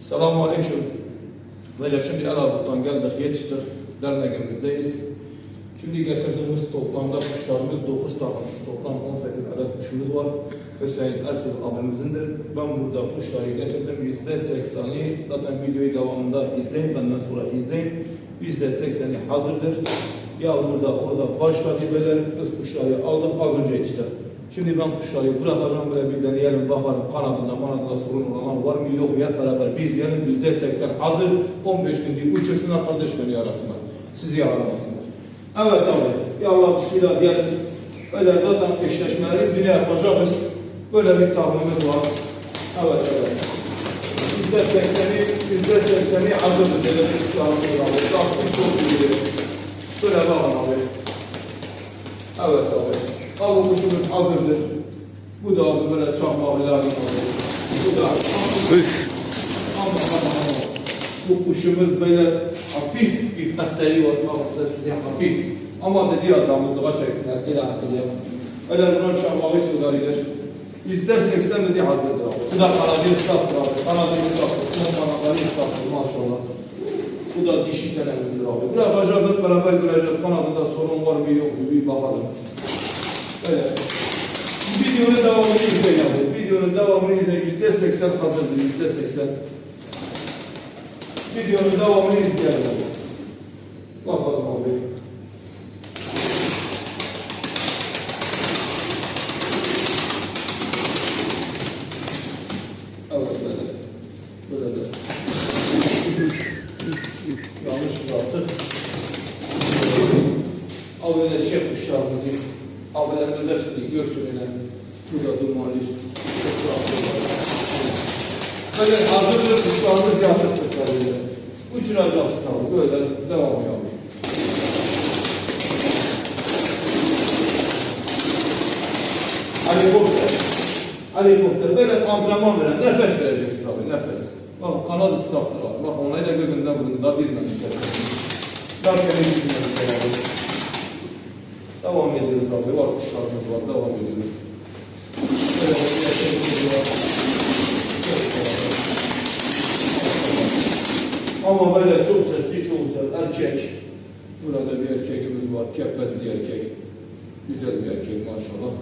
Selamun Aleyküm. Böyle şimdi Elazığ'dan geldik, yetiştik. Derneğimizdeyiz. Şimdi getirdiğimiz toplamda kuşlarımız 9 tane. Toplam 18 adet kuşumuz var. Hüseyin Ersoy abimizin,dir Ben burada kuşları getirdim. %80'i zaten videoyu devamında izleyin. Benden sonra izleyin. %80'i hazırdır. Yağmur da orada başladı böyle. Biz kuşları aldık az önce işte. Şimdi ben kuşları bırakacağım böyle bir deneyelim bakalım kanadında manadında sorun olan var mı yok mu hep beraber bir diyelim yüzde seksen hazır 15 gün diye uçursunlar kardeş beni arasınlar. Sizi aramasınlar. Evet abi. Ya Allah bismillah diyelim. Böyle zaten eşleşmeleri yine yapacağız. Böyle bir tavrımız var. Evet evet. Yüzde sekseni, yüzde sekseni hazırdır. Böyle bir kuşlarımız var. Lastik çok iyi. Şöyle bakın abi. Evet abi. Abi kuşumuz hazırdır. Bu da abi böyle lazım abi. Bu da Üf. ama ama. Bu kuşumuz böyle hafif bir tasarı var. Kafası üstüne hafif. Ama dedi adamımız da çeksinler. İle hatırlayalım. Öyle bunun çakmağı sularıdır. Yüzde seksen dedi hazırdır abi. Bu da kanadı ıslattır abi. Kanadı ıslattır. Son kanatları ıslattır maşallah. Bu da dişi tenemizdir abi. Biraz bacağız hep beraber göreceğiz. Kanadında sorun var mı yok mu bir bakalım. Evet. Videonun devamını izleyin. Videonun devamını izleyin. Yüzde seksen hazırdır. Yüzde seksen. Videonun devamını izleyelim abi. Bakalım abi. Evet böyle. Böyle de. Yanlış yaptık. Al böyle çek kuşlarımızı. Abilerimiz hepsini görsün öyle. Burada durmalı. Çok rahat olmalı. Böyle hazırdır kuşlarımız böyle. Uçuracağız tabi. Böyle devam ediyor. Helikopter. Helikopter. Böyle antrenman veren, nefes vereceksiniz abi, nefes. Bak kanal ıslaktır abi. Bak onayı da gözünden bulun. Da dinlemişler. Derken dinlemişler abi. Devam ediyoruz abi. Var kuşlarımız var. Devam ediyoruz. Var. Ama böyle çok sesli, çok güzel. Erkek. Burada bir erkeğimiz var. Kepezli erkek. Güzel bir erkek maşallah.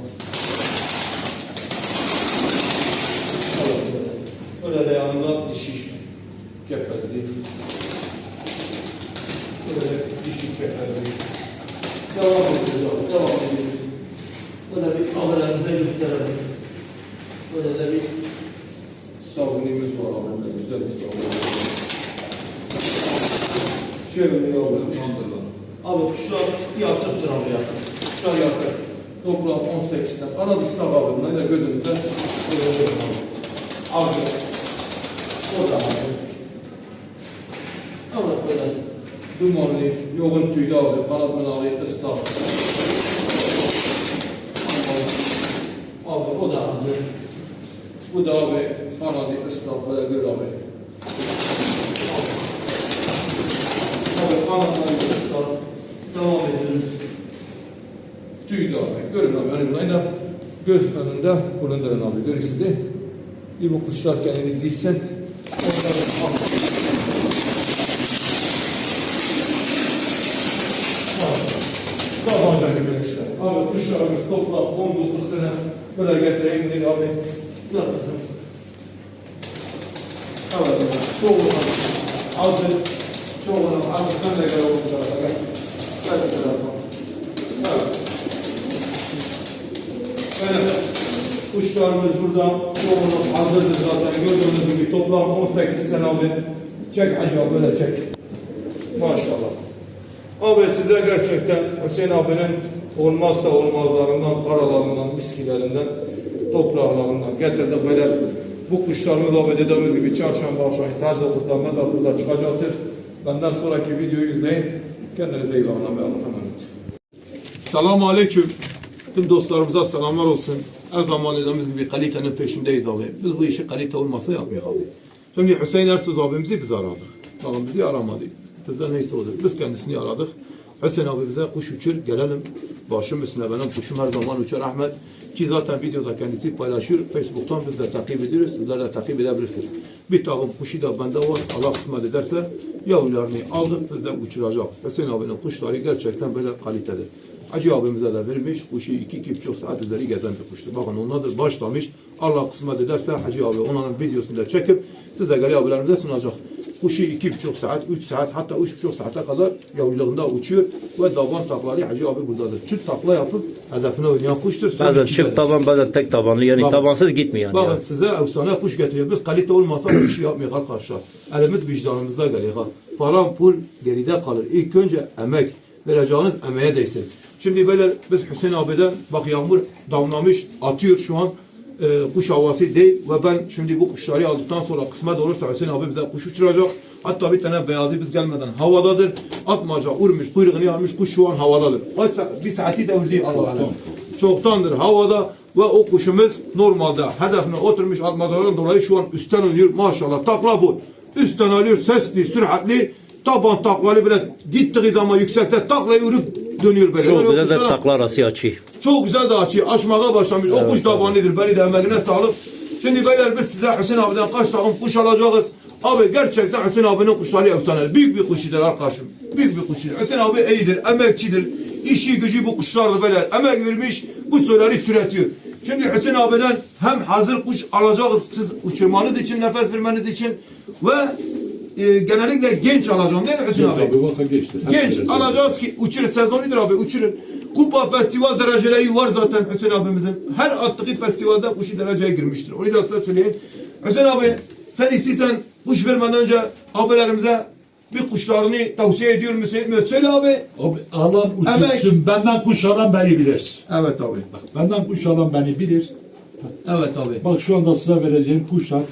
Evet, böyle. Böyle de yanında dişi kepezli. Böyle dişi kepezli. Abi, devam ediyoruz. Böyle bir kameramıza gösterelim. Böyle de bir sabunumuz var böyle güzel bir sabunumuz var. Bir yavrum. Abi kuşlar yatıktır abi yatık. Kuşlar yatık. Toplam 18'den. Ana dışına abi bunları da gözümüzde. Abi. O da abi. Evet böyle. Dumanlı, yoğun abi. Kanat menalı, ıslak. Abi o da hazır. Bu da abi kanadı ıslak böyle gör abi. Abi kanatları ıslak. Devam ediyoruz. Tüylü abi. Görün abi önümden da göz önünde bulundurun abi. Değil mi? Bir bu kuşlar kendini dizsin. Onları al. Tabanca gibi kuşlar. Abi toplam 19 sene böyle getireyim dedi abi. Kızım. Evet, çoğu hazır. Çoğu hazır. Sen de gel oğlum tarafa gel. Gel bu tarafa. Evet. Evet. Kuşlarımız burada. Çoğunun hazırdır zaten. Gördüğünüz gibi toplam 18 sene abi. Çek acaba böyle çek. Maşallah. Abi size gerçekten Hüseyin abinin olmazsa olmazlarından, karalarından, miskilerinden, topraklarından getirdik böyle bu kuşlarımız abi dediğimiz gibi çarşamba akşamı saat 9'da mezatımıza çıkacaktır. Benden sonraki videoyu izleyin. Kendinize iyi bakın. Allah'a. Selamun Aleyküm. Tüm dostlarımıza selamlar olsun. Her zaman dediğimiz gibi kalitenin peşindeyiz abi. Biz bu işi kalite olmasa yapmıyoruz abi. Şimdi Hüseyin Ersöz abimizi biz aradık. Bakın bizi aramadı. Bizden neyse olur. Biz kendisini aradık. Hüseyin abi bize kuş uçur gelelim. Başım üstüne benim kuşum her zaman uçar Ahmet. Ki zaten videoda kendisi paylaşıyor. Facebook'tan biz de takip ediyoruz. Sizler de takip edebilirsiniz. Bir takım kuşu da bende var. Allah kısmet ederse yavrularını aldık biz de uçuracağız. Hüseyin abinin kuşları gerçekten böyle kaliteli. Hacı abimize de vermiş. Kuşu iki iki buçuk saat üzeri gezen bir kuştur. Bakın onlardır başlamış. Allah kısmet ederse Hacı abi onların videosunu da çekip size gari abilerimize sunacak. Kuşu iki buçuk saat, üç saat hatta üç buçuk saate kadar yavruluğunda uçuyor ve davan takları Hacı abi buradadır. Çift takla yapıp hedefine oynayan kuştur. Bazen çift taban bazen tek tabanlı yani Bak- tabansız gitmiyor yani. Bakın size efsane kuş getiriyor. Biz kalite olmasa bu işi yapmayız arkadaşlar. Elimiz vicdanımızda geliyor. Param pul geride kalır. İlk önce emek. Vereceğiniz emeğe değsin. Şimdi böyle biz Hüseyin abiden bak yağmur damlamış atıyor şu an. E, kuş havası değil ve ben şimdi bu kuşları aldıktan sonra kısmet olursa Hüseyin abi bize kuş uçuracak. Hatta bir tane beyazı biz gelmeden havadadır. Atmaca urmuş, kuyruğunu almış kuş şu an havadadır. Bir saati devirdi Allah'ın. Çoktandır havada ve o kuşumuz normalde hedefine oturmuş atmacadan dolayı şu an üstten oynuyor. Maşallah takla bu. Üstten alıyor sesli, süratli. Taban taklalı böyle gittiği zaman yüksekte taklayı vurup dönüyor böyle. Çok güzel de takla arası açı. çok güzel de açıyor. Açmaya başlamış. o kuş tabanlıdır. Beni de emeğine sağlık. Şimdi beyler biz size Hüseyin abiden kaç takım kuş alacağız. Abi gerçekten Hüseyin abinin kuşları efsane. Büyük bir kuşidir arkadaşım. Büyük bir kuşidir. Hüseyin abi iyidir, emekçidir. İşi gücü bu kuşlardır beyler. Emek vermiş, bu soruları türetiyor. Şimdi Hüseyin abiden hem hazır kuş alacağız siz uçurmanız için, nefes vermeniz için ve e, genellikle genç alacağım değil mi Hüseyin abi? Abi bakın geçti. Hep Genç alacağız ki uçurun sezonidir abi uçurun. Kupa festival dereceleri var zaten Hüseyin abimizin. Her attığı festivalde kuşu dereceye girmiştir. Onu da size söyleyeyim. Hüseyin abi sen istiyorsan kuş vermeden önce abilerimize bir kuşlarını tavsiye ediyor musun etmiyor. Söyle abi. Abi alan uçursun. Benden kuş alan beni bilir. Evet abi. Benden kuş alan beni bilir. Evet abi. Bak şu anda size vereceğim kuşlar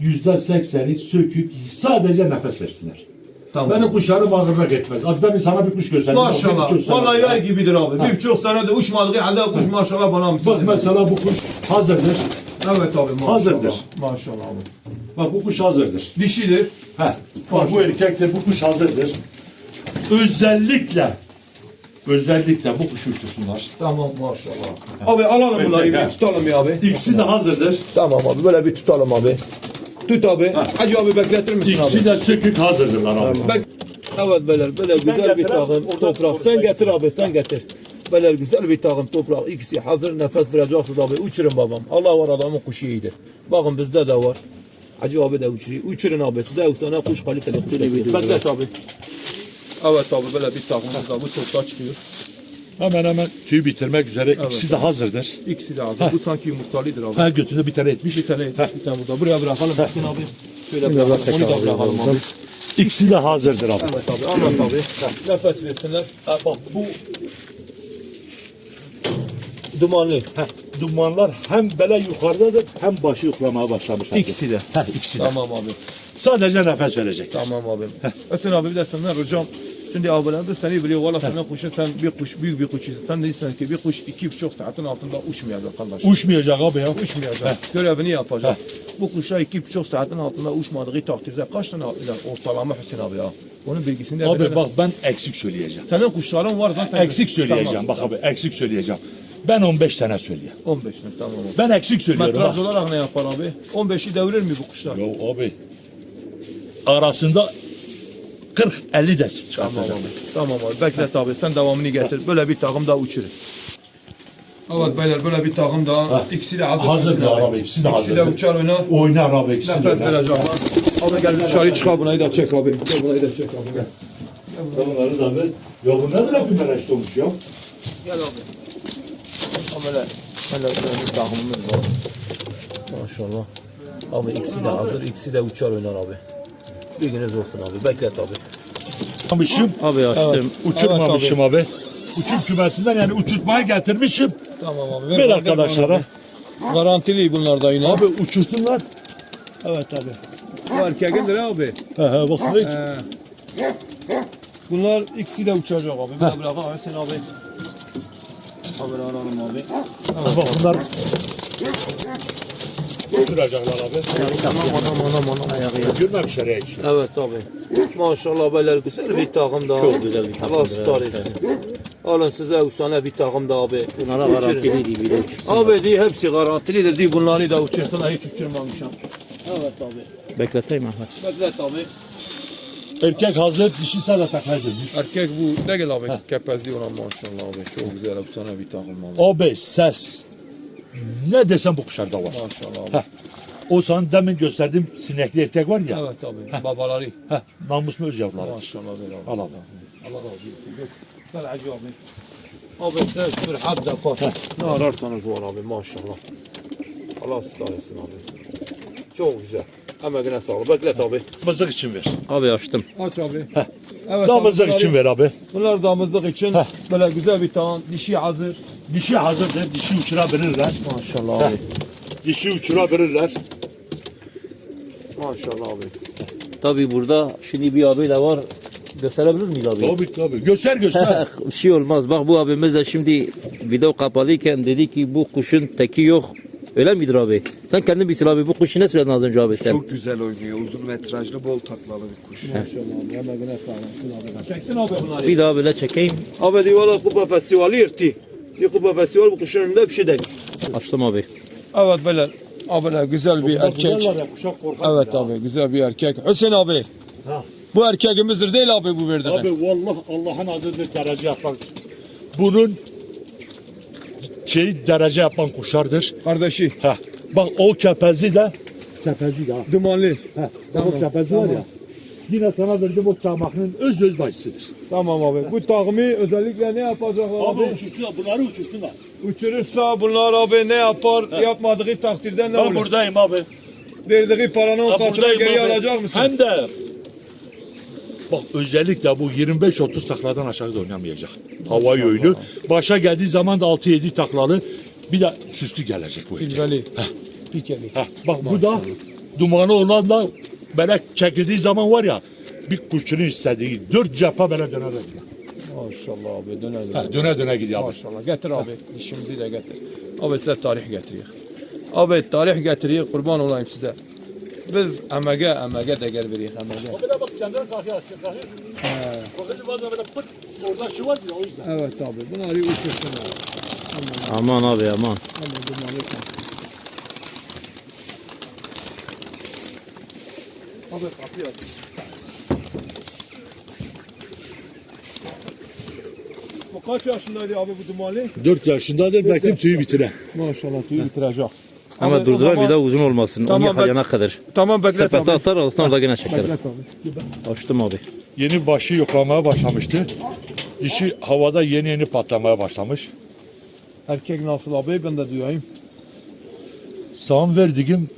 yüzde sekseni sökük sadece nefes versinler. Tamam. Benim kuşlarım ağırlık etmez. Adem sana bir kuş bir Maşallah. Vallahi yay gibidir abi. Ha. Bir buçuk sene de uçmadığı halde kuş maşallah bana mısın? Bak mesela bu kuş hazırdır. Evet abi maşallah. Hazırdır. Maşallah abi. Bak bu kuş hazırdır. Dişidir. Heh. Bak bu erkektir, bu kuş hazırdır. Özellikle özellikle bu kuşu uçursunlar. Tamam maşallah. Abi alalım bunları bir ha. tutalım ya abi. İkisi de hazırdır. Tamam abi böyle bir tutalım abi. Tut abi. Hacı abi bekletir misin İkisi abi? de sökük hazırdırlar abi. Bek evet beyler böyle güzel bir takım toprak. Sen getir abi sen getir. Beyler güzel bir takım toprak. İkisi hazır nefes vereceksiniz abi. Uçurun babam. Allah var adamın kuşu iyidir. Bakın bizde de var. Hacı abi de uçuruyor. Uçurun abi. Size efsane kuş kaliteli. Beklet abi. Evet abi böyle bir takımımız da bu toprak çıkıyor. Hemen hemen tüy bitirmek üzere. İkisi de hazırdır. İkisi de hazır. Bu sanki yumurtalıdır abi. Her götünde bir tane etmiş. Bir tane yetmiş, bir tane burada. Buraya bırakalım. Hüseyin abi. Şöyle bırakalım. Onu da bırakalım abi. İkisi de hazırdır abi. Evet abi anlat abi. Nefes versinler. Ha, bak bu dumanlı. Heh, dumanlar hem bele yukarıdadır hem başı yuklamaya başlamış. İkisi de. Heh, ikisi de. Tamam abi. Sadece nefes verecek. Tamam abi. Esin abi bir de senden ricam. Şimdi biz seni biliyor. Valla senden kuşun sen bir kuş büyük bir kuş. Sen değilsin ki bir kuş iki buçuk saatin altında uçmayacak kardeş. Uçmayacak abi ya. Uçmayacak. Görevini yapacak. Bu kuşa iki buçuk saatin altında uçmadığı takdirde kaç tane attılar ortalama Hüseyin abi ya. Onun bilgisini de Abi verelim. bak ben eksik söyleyeceğim. Senin kuşların var zaten. Eksik söyleyeceğim. Tamam, Bak tamam. abi eksik söyleyeceğim. Ben 15 tane söyleyeyim. 15 mi? Tamam abi. Ben eksik söylüyorum. Metraj olarak ne yapar abi? 15'i devirir mi bu kuşlar? Yo abi. Arasında 40-50 de Tamam abi. Tamam abi. Beklet abi. Sen devamını getir. Böyle bir takım daha uçurur. Evet beyler böyle bir takım daha. Ha. İkisi de hazır. Hazır İkisi da abi, ikisi de İkisi de hazırdır. uçar oynar. Oynar abi ikisi de. Nefes oynar. verecek lan. Abi gel bir dışarı çıkar bunayı da çek abi. Gel bunayı da çek abi gel. Bunları da ver. Ya bu nedir bir mereçte olmuş ya? Gel abi. Abi böyle. Böyle böyle bir takımımız var. Maşallah. Abi ikisi de hazır. ikisi de uçar oynar abi. Bilginiz olsun abi. Beklet abi. Uçurmamışım. Abi açtım. Evet. Uçurmamışım abi. Uçum kümesinden yani uçurtmaya getirmişim. Tamam abi. Ver arkadaşlara. Garantili bunlar da yine. Abi uçursunlar. Evet abi. Bu erkeğindir abi. He he bak. Ee, bunlar ikisi de uçacak abi. Bir de bırak abi sen abi. Haberi alalım abi. Bak bunlar Dolduracaklar abi. Tamam anam anam anam ayağı. Görmemişler hiç. Evet abi. Maşallah böyle güzel bir takım da. Çok güzel bir takımdır, Allah star etsin. Alın size efsane bir takım da abi. Bunlara Uçurun. garantiliydi bir de uçursun. Abi diye hepsi garantilidir diye bunları da uçursana hiç uçurmamışım. Evet abi. Bekleteyim Ahmet. Beklet abi. Erkek hazır, dişi sadece takmazdır. Erkek bu ne gel abi kepezli olan maşallah abi. Çok güzel efsane bir takım abi. Abi ses. Ne desem bu kuşlarda var. Maşallah. Heh. O sana demin gösterdiğim sinekli erkek var ya. Evet abi. Babaları. Heh, namus mu öz yavruları. Maşallah böyle abi. Al al. Allah razı olsun. Gel hacı abi. Abi sen bir hadda var. Ne ararsanız var abi maşallah. Allah ıslah abi. Çok güzel. Emeğine sağlık. Beklet abi. Mızık için ver. Abi açtım. Aç abi. Heh. Evet Damızlık abi, için ver abi. Bunlar damızlık için Heh. böyle güzel bir tane dişi hazır. Dişi hazırdır, dişi uçurabilirler. Maşallah abi. Dişi uçurabilirler. Maşallah abi. Tabi burada şimdi bir abi de var. Gösterebilir miyiz abi? Tabii tabii. Göster göster. bir şey olmaz. Bak bu abimiz de şimdi video kapalıyken dedi ki bu kuşun teki yok. Öyle midir abi? Sen kendin bilsin abi. Bu kuşu ne söyledin az önce abi sen? Çok güzel oynuyor. Uzun metrajlı, bol taklalı bir kuş. Maşallah abi. Emeğine sağlık. abi. Çektin abi bunları. Bir daha böyle çekeyim. Abi diyor valla kupa festivali yırtı. Bir kupa festivali bu kuşun önünde bir şey değil. Açtım abi. Evet böyle. Böyle güzel bir erkek. Evet abi güzel bir erkek. Hüseyin abi. Ha. Bu erkeğimizdir değil abi bu verdiğin. Abi vallahi Allah'ın adıdır derece yapan. Bunun şey derece yapan kuşlardır. Kardeşi. Ha. Bak o kepezi de kepezi ya. Dumanlı. Ha. Tamam, O kepezi var ya. Yine sana verdiğim o çamakının öz öz başısıdır. Tamam abi. Bu takımı özellikle ne yapacaklar abi? Abi uçursunlar, bunları uçursunlar. Uçurursa bunlar abi ne yapar? Yapmadığı takdirde ne Ben olur? buradayım abi. Verdiği paranın on Ben katına geri abi. alacak mısın? Hem de Bak özellikle bu 25-30 takladan aşağı da oynamayacak. Hava oyunu. Başa geldiği zaman da 6-7 taklalı bir de süslü gelecek bu. Bilgeli. Pikeli. Heh, bak bu da dumanı olan da böyle çekildiği zaman var ya bir kuşçunun istediği dört cephe böyle döner gidiyor. Maşallah abi döner Ha, döne döne gidiyor abi. Maşallah getir abi. Şimdi de getir. Abi size tarih getiriyor. Abi tarih getiriyor kurban olayım size. Biz emeğe emeğe değer veriyoruz emeğe. Bir de bak kendine kalkıyor. kalkıyor. Bakınca bazen böyle pıt orada şu var ya o yüzden. Evet abi bunları uçursun abi. Aman abi aman. Aman dumanı kapıyı aç. Bu kaç yaşındaydı abi bu dumanlı? 4 yaşındadır bekledim tüyü bitire. Maşallah tüyü bitirecek. Ama o durduran bir daha uzun olmasın. Tamam, Onu yakalayana kadar. Tamam beklet Sepete abi. atar alsın orada gene abi. Açtım abi. Yeni başı yoklamaya başlamıştı. Dişi havada yeni yeni patlamaya başlamış. Erkek nasıl abi ben de duyayım. Sağım verdiğim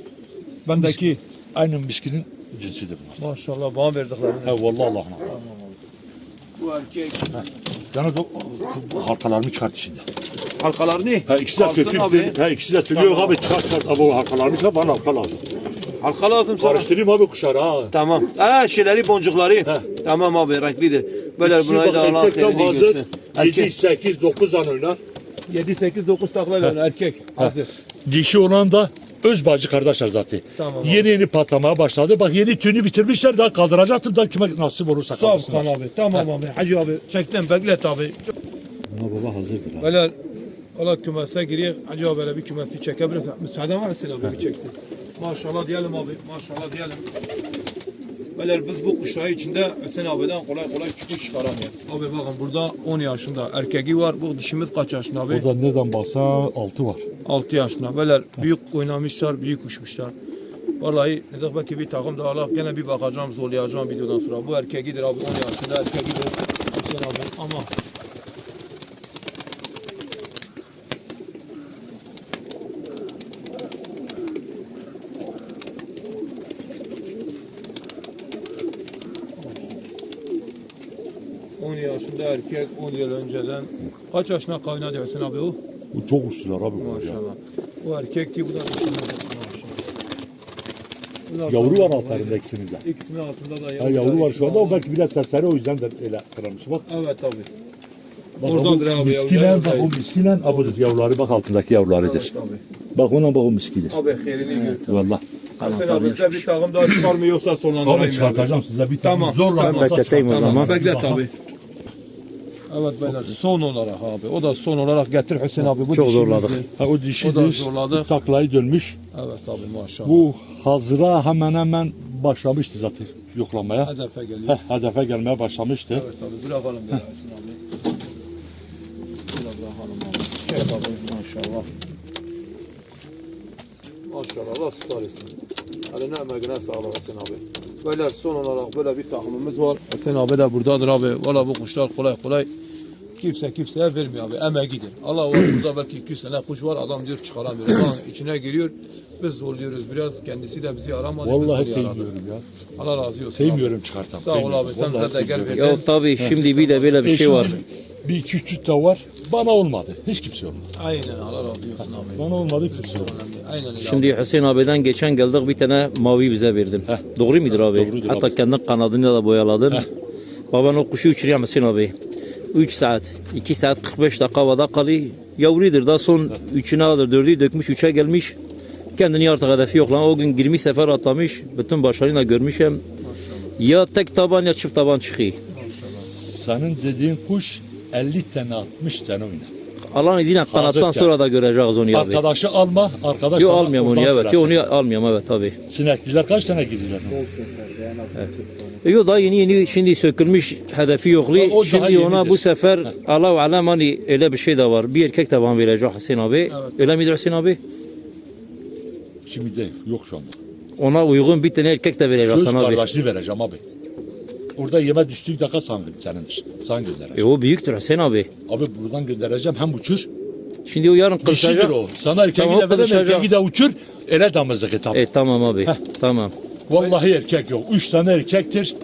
Bendeki aynı miskinin cinsidir bunlar. maşallah bana verdiklerini. Ha vallahi Allah'ına. Bu erkek Yani bu, bu halkalarını çıkart içinde. halkalarını Ha ikisi de alsın söküyor. abi. Ha ikisi de söküyor abi çıkart çıkart abi o halkalarını çıkart bana halka lazım. Halka lazım sana. Karıştırayım abi kuşları ha. Tamam. Ha şeyleri boncukları. He. Tamam abi renklidir. Böyle İkisi bak da Allah erkek tam terini hazır. görsün. 7, Erkek 8, 9 an oynar. 7 8 9 taklayla erkek hazır. Dişi olan da öz bacı kardeşler zaten. Tamam abi. Yeni yeni patlamaya başladı. Bak yeni tüyünü bitirmişler daha kaldıracaktım da kime nasip olursa Sağ ol abi. Tamam abi. Hacı abi çektim beklet abi. Ha baba hazırdır ha. Böyle Allah kümese giriyor. Hacı abi böyle bir kümesi çekebilirsen. Müsaade var mısın abi bir çeksin. Maşallah diyelim abi. Maşallah diyelim. Böyle biz bu kuşları içinde Hüseyin abiden kolay kolay kuş çıkaramıyoruz. Abi bakın burada 10 yaşında erkeği var. Bu dişimiz kaç yaşında abi? Burada neden baksa 6 var. 6 yaşında. Böyle büyük oynamışlar, büyük uçmuşlar. Vallahi dedik belki bir takım da Allah gene bir bakacağım, zorlayacağım videodan sonra. Bu erkeğidir abi 10 yaşında erkeğidir. Hüseyin abi ama ...10 yaşında erkek 10 yıl önceden... ...kaç yaşına kaynadı Hüseyin abi o? Bu çok uçtular abi. bunlar. Maşallah. Bu erkek ki bu da. Maşallah. Yavru var altlarında ikisinin de. İkisinin altında da Ha, yavru var şu anda o belki biraz serseri o yüzden de öyle kırılmış. Bak. Evet abi. bak Oradandır abi, Miskilen yavrular bak o miskilen abudur. Yavruları bak altındaki yavrularıdır. Evet abi. Bak ona bak o miskidir. Abi hayrini gör. Valla. Hasan abi bize bir takım daha çıkar mı yoksa sonlandırayım Abi abi. çıkartacağım size bir tane. Tamam. Zorla Tamam, olmasa bekleteyim o çıkartacağım. zaman. Beklet abi. Evet beyler son olarak abi. O da son olarak getir Hüseyin abi. Bu Çok dişimizi. zorladık. Ha, o O da zorladı. Taklayı dönmüş. Evet abi maşallah. Bu hazıra hemen hemen başlamıştı zaten yoklamaya. Hedefe geliyor. Heh, hedefe gelmeye başlamıştı. Evet abi bırakalım bir Hüseyin abi. Şöyle bırakalım abi. Çek abi maşallah. Maşallah Allah star etsin. Eline emeğine sağlık Hüseyin abi. Beyler son olarak böyle bir takımımız var. Hüseyin abi de buradadır abi. Valla bu kuşlar kolay kolay kimse kimseye vermiyor abi. Emeğidir. Allah var burada belki 200 tane kuş var adam diyor çıkaramıyor. Ama içine giriyor. Biz zorluyoruz biraz. Kendisi de bizi aramadı. biz Vallahi aradık. sevmiyorum ya. Allah razı olsun. Sevmiyorum çıkarsam. Sağ ol abi, sen Vallahi bize de gel sevmiyorum. ver. Ya tabii şimdi bir de böyle bir E şey var. şimdi Bir iki üç de var. Bana olmadı. Hiç kimse olmaz. Aynen Allah razı olsun abi. Bana olmadı kimse olmaz. Aynen öyle. Şimdi Hüseyin abiden geçen geldik bir tane mavi bize verdin. Doğru mudur abi? Doğrudur Hatta abi. kendi kanadını da boyaladın. Heh. Baban o kuşu uçuruyor Hüseyin abi. 3 saat, 2 saat 45 dakika havada kalıyor. Yavrudur da son 3'ünü alır, 4'ü dökmüş, 3'e gelmiş. Kendini artık hedefi yok lan. O gün 20 sefer atlamış. Bütün başlarıyla görmüşüm. Ya tek taban ya çift taban çıkıyor. Senin dediğin kuş 50 tane 60 tane oynar. Allah'ın izniyle kanattan sonra da göreceğiz onu abi. Arkadaşı alma. Arkadaş Yok almıyorum onu evet. Yok onu almıyorum evet tabii. Sinekliler kaç tane gidiyorlar? E, Yok daha yeni yeni şimdi sökülmüş hedefi o daha Şimdi ona yenidir. bu sefer Allah alem hani öyle bir şey de var. Bir erkek de bana verecek Hüseyin abi. Öyle midir Hüseyin abi? Şimdi de yok şu anda. Ona uygun bir tane erkek de verecek Söz sana abi. kardeşliği vereceğim abi. Orada yeme düştüğü dakika sen, senindir. Sen göndereceğim. E o büyüktür Hüseyin abi. Abi buradan göndereceğim hem uçur. Şimdi o yarın Dişidir kırışacak. o. Sana erkeği Tamam, de erkeği de uçur. Ele damızlık et abi. E tamam abi. Tamam. Vallahi erkek yok. Üç tane erkektir.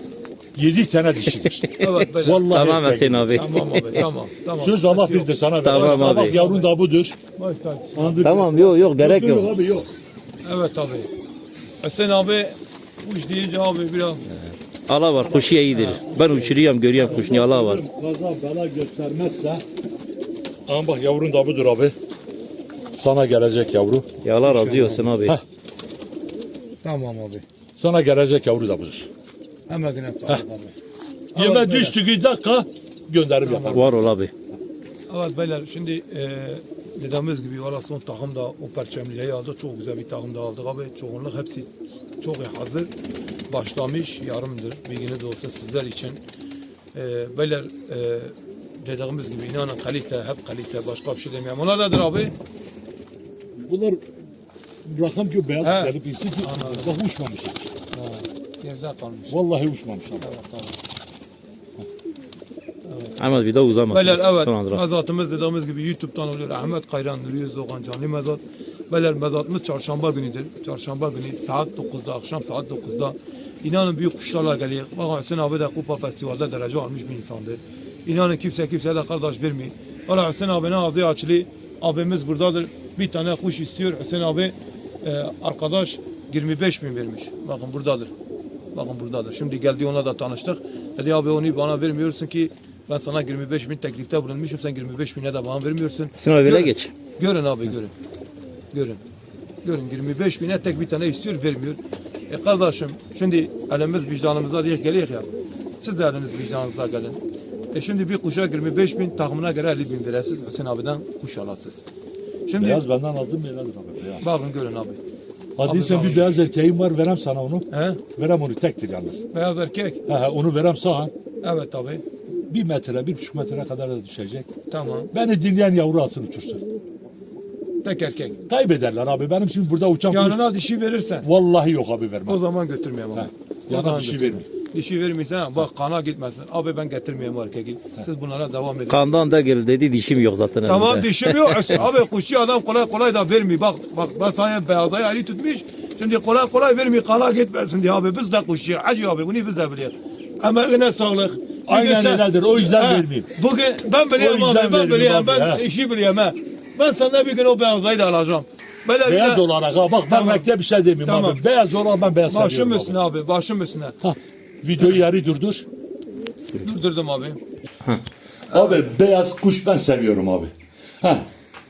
Yedi tane dişidir. Evet böyle. Vallahi Tamam erkek. Hüseyin abi. Tamam abi tamam. tamam. Söz Allah bir de sana ver. Tamam abi. Bak yavrun da budur. Tamam yok yok gerek Yok, yok. abi yok. Evet abi. Hüseyin abi bu iş deyince abi biraz Allah var kuşu iyidir. Ben uçuruyorum görüyorum kuşunu Allah var. Kaza bela göstermezse. Ama bak yavrun da budur abi. Sana gelecek yavru. Ya Allah razı olsun abi. Heh. tamam abi. Sana gelecek yavru da budur. Emeğine sağlık abi. Yeme düştüğü dakika gönderim yaparım. Var ol abi. Evet beyler şimdi e, dediğimiz gibi valla son takım da o perçemliği aldık. Çok güzel bir takım da aldık abi. Çoğunluk hepsi çok iyi hazır. Başlamış yarımdır. Bilginiz olsun sizler için. E, beyler e, dediğimiz gibi inanın kalite hep kalite başka bir şey demiyorum. Onlar nedir abi? Bunlar rakam ki beyaz He. gelip bilsin ki Anladım. bak uçmamış. Ha, Gevze kalmış. Vallahi uçmamış. Evet, tamam. Ahmet bir daha uzamasın. Beyler evet mezatımız dediğimiz gibi YouTube'dan oluyor. Ahmet Kayran Nuriye Zogan Canlı Mezat. Beyler mezatımız çarşamba günüdür. Çarşamba günü saat 9'da akşam saat 9'da. İnanın büyük kuşlarla geliyor. Bakın Hüseyin abi de Kupa Festival'de derece almış bir insandır. İnanın kimse kimseye de kardeş vermiyor. Valla Hüseyin abinin ağzı açılı. Abimiz buradadır. Bir tane kuş istiyor. Hüseyin abi e, arkadaş 25 bin vermiş. Bakın buradadır. Bakın buradadır. Şimdi geldi onunla da tanıştık. Dedi abi onu bana vermiyorsun ki ben sana 25 bin teklifte bulunmuşum. Sen 25 bine de bana vermiyorsun. Böyle Görün. geç. Görün abi görün. Görün. Görün 25 bine tek bir tane istiyor vermiyor. E kardeşim şimdi elimiz vicdanımıza diye geliyor ya. Siz de eliniz vicdanınıza gelin. E şimdi bir kuşa 25 bin takımına göre 50 bin verirsiniz. Hüseyin abiden kuş alasınız. Şimdi Beyaz benden aldım beyazdır abi. Beyaz. bakın görün abi. Hadi sen bir beyaz erkeğim var verem sana onu. He? Verem onu tektir yalnız. Beyaz erkek. He he onu verem sana. Evet abi. Bir metre, bir buçuk metre kadar da düşecek. Tamam. Beni dinleyen yavru alsın uçursun. Tek erkek. Kaybederler abi. Benim şimdi burada uçan kuş. Yanına dişi verirsen Vallahi yok abi vermem. o zaman götürmeyeyim abi. He. O Yana zaman dişi götürmeyeyim. vermiyor. Dişi vermiyorsan bak kana gitmesin. Abi ben getirmeyeyim erkeği. Siz bunlara devam edin. Kandan da gel dedi dişim yok zaten. Tamam elimde. dişim yok. abi kuşçu adam kolay kolay da vermiyor. Bak bak ben sana beyazayı ali tutmuş. Şimdi kolay kolay vermiyor. Kana gitmesin diye abi. Biz de kuşçu. Hacı abi bunu biz de biliyoruz. Emeğine sağlık. Aynen Bugün sen- öyledir. O yüzden He, vermeyeyim. Bugün ben biliyorum O yüzden abi. Ben biliyorum. abi, Ben he. işi biliyorum. He. Ben senden bir gün o beyazayı da alacağım. Böyle Beyaz bir olarak ha bak Tamam. vermekte bir şey demiyorum Tamam. abi. Beyaz olarak ben beyaz Başım seviyorum üstüne abi. Başım üstüne. Ha, videoyu yarı durdur. Durdurdum abi. Abi beyaz kuş ben seviyorum abi. Ha,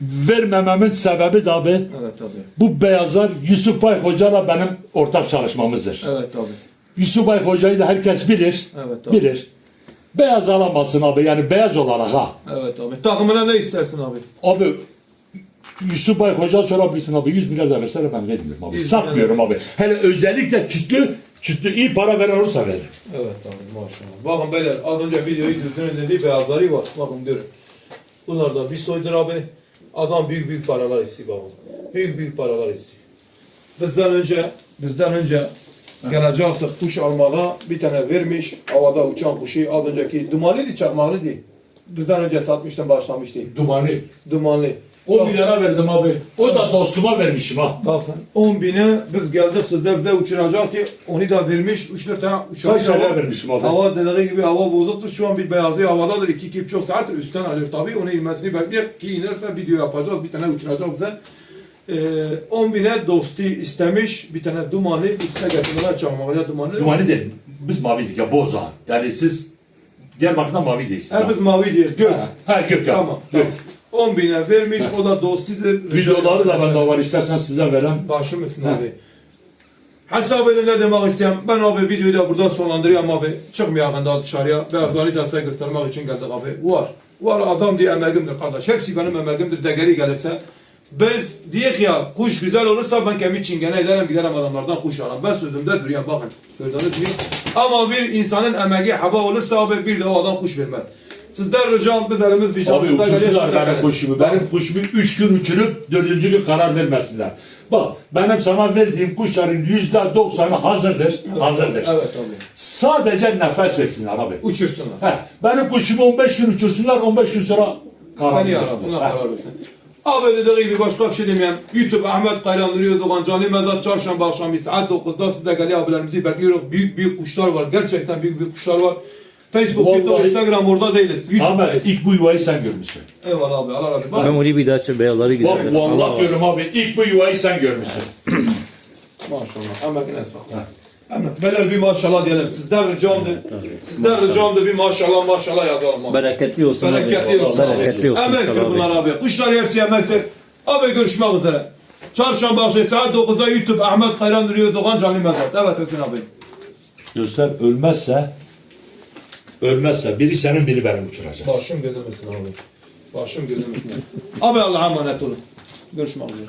vermememin sebebi de abi Evet abi. bu beyazlar Yusuf Bay Hoca'la benim ortak çalışmamızdır. Evet abi. Yusuf Bay Hoca'yı da herkes bilir. Evet abi. bilir. Beyaz alamazsın abi yani beyaz olarak ha. Evet abi. Takımına ne istersin abi? Abi Yusuf Bay Hoca sorabilirsin abi 100 milyar da verseler ben vermiyorum abi. 100 Satmıyorum abi. Hele özellikle çütlü, çütlü iyi para veren olursa veririm. Evet abi maşallah. Bakın beyler az önce videoyu düzdürün dediği beyazları var. Bakın görün. Bunlar da bir soydur abi. Adam büyük büyük paralar istiyor bakın. Büyük büyük paralar istiyor. Bizden önce bizden önce gelecektik kuş almaya bir tane vermiş. Havada uçan kuşu az önceki dumanlıydı çakmalı değil. Bizden önce satmıştım başlamıştı. Dumanı. Dumanlı. 10 milyara verdim abi. O da dostuma vermişim ha. Bakın 10 bine biz geldik sizde bize uçuracaktı. Onu da vermiş. 3-4 tane uçak. Kaç vermişim abi? Hava dediği gibi hava bozuktur. Şu an bir beyazı havadadır. 2 iki buçuk saat üstten alıyor tabii. Onu inmesini bekliyor ki inerse video yapacağız. Bir tane uçuracak bize. Ee, 10 bine dostu istemiş. Bir tane dumanı üstüne getirmeler çakmakla dumanı. Dumanı değil. Biz maviydik ya boza. Yani siz Diyarbakır'dan mavi değilsiniz. Biz mavi. Gök. Ha gök ya. Tamam. Gök. tamam. 10 bine vermiş. O da dostudur. Videoları da bende var. İstersen size verem. Başım mısın abi? Hesabını ne demek isteyen? Ben abi videoyu da burada sonlandırıyorum abi. Çıkmayalım daha dışarıya. Beyazları da size göstermek için geldik abi. Var. Var adam diye emeğimdir kardeş. Hepsi benim emeğimdir. Değeri gelirse. Biz diyek ya kuş güzel olursa ben kendi çingene ederim giderim adamlardan kuş alırım. Ben sözümde duruyorum bakın. Gördünüz mü? Ama bir insanın emeği hava olursa abi bir de o adam kuş vermez. Sizden ricam biz elimiz bir Abi canımızda geliyor, uçursunlar benim kuşumu. Benim kuşumu üç gün uçurup dördüncü gün karar vermesinler. Bak benim sana verdiğim kuşların yüzde doksanı hazırdır. Hazırdır. Evet abi. Sadece nefes versinler abi. Uçursunlar. He, benim kuşumu 15 gün uçursunlar 15 gün sonra karar Seni versinler. He. karar versin. Abi dediği gibi başka bir şey demeyeyim. YouTube Ahmet Kayran Nuri Doğan Canlı Mezat Çarşamba akşamı saat 9'da sizde gAli abilerimizi bekliyoruz. Büyük büyük kuşlar var. Gerçekten büyük büyük kuşlar var. Facebook, Vallahi- YouTube, Instagram orada değiliz. YouTube'dayız. ilk bu yuvayı sen görmüşsün. Eyvallah abi. Allah razı olsun. Ben onu bir daha açıp beyazları güzel. Bak vallahi diyorum abi ilk bu yuvayı sen görmüşsün. Maşallah. Ahmet'ine sağlık. Ahmet beyler bir maşallah diyelim. Sizden ricamdır. Sizden ricamdır bir maşallah maşallah yazalım abi. Bereketli olsun. abi. Bereketli olsun. Bereketli olsun. Emektir abi. bunlar abi. Kuşlar hepsi emektir. Abi görüşmek üzere. Çarşamba akşamı saat 9'da YouTube Ahmet Kayran Nuri Doğan Canlı Mezat. Evet Hüseyin abi. Göster ölmezse ölmezse biri senin biri benim uçuracağız. Başım gözüm üstüne abi. Başım gözüm üstüne. Abi Allah'a emanet olun. Görüşmek üzere.